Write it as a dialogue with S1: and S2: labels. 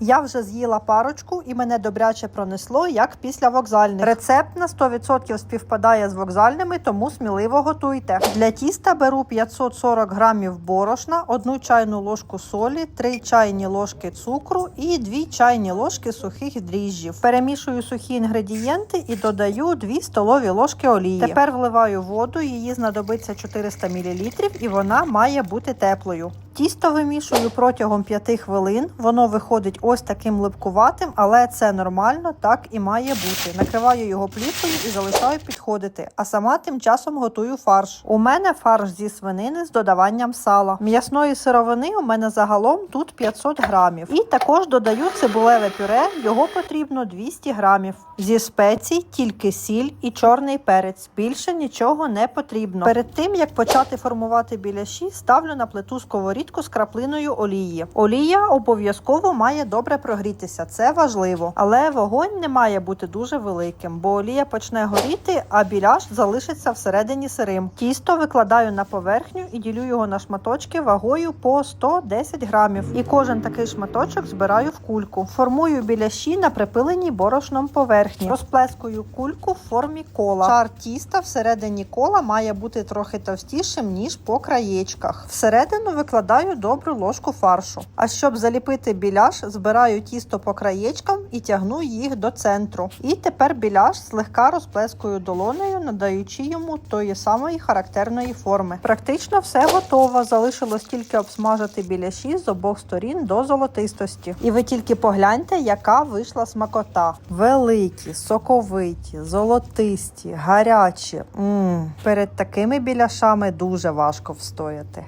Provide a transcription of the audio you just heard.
S1: Я вже з'їла парочку і мене добряче пронесло, як після вокзальних. Рецепт на 100% співпадає з вокзальними, тому сміливо готуйте. Для тіста беру 540 грамів борошна, 1 чайну ложку солі, 3 чайні ложки цукру і 2 чайні ложки сухих дріжджів. Перемішую сухі інгредієнти і додаю 2 столові ложки олії. Тепер вливаю воду, її знадобиться 400 мл і вона має бути теплою. Тісто вимішую протягом 5 хвилин. Воно виходить ось таким липкуватим, але це нормально, так і має бути. Накриваю його плівкою і залишаю підходити. А сама тим часом готую фарш. У мене фарш зі свинини з додаванням сала. М'ясної сировини у мене загалом тут 500 грамів. І також додаю цибулеве пюре. Його потрібно 200 грамів. Зі спецій тільки сіль і чорний перець. Більше нічого не потрібно. Перед тим як почати формувати біляші, ставлю на плиту сковорідку з краплиною олії. Олія обов'язково має добре прогрітися, це важливо. Але вогонь не має бути дуже великим, бо олія почне горіти, а біляш залишиться всередині сирим. Тісто викладаю на поверхню і ділю його на шматочки вагою по 110 грамів. І кожен такий шматочок збираю в кульку. Формую біляші на припиленій борошном поверхні. Розплескую кульку в формі кола. Шар тіста всередині кола має бути трохи товстішим, ніж по краєчках. Всередину викладаю добру ложку фаршу. А щоб заліпити біляш, збираю тісто по краєчкам і тягну їх до центру. І тепер біляш злегка розплескую долонею, надаючи йому тої самої характерної форми. Практично все готово. Залишилось тільки обсмажити біляші з обох сторін до золотистості. І ви тільки погляньте, яка вийшла смакота. Великі, соковиті, золотисті, гарячі. м Перед такими біляшами дуже важко встояти.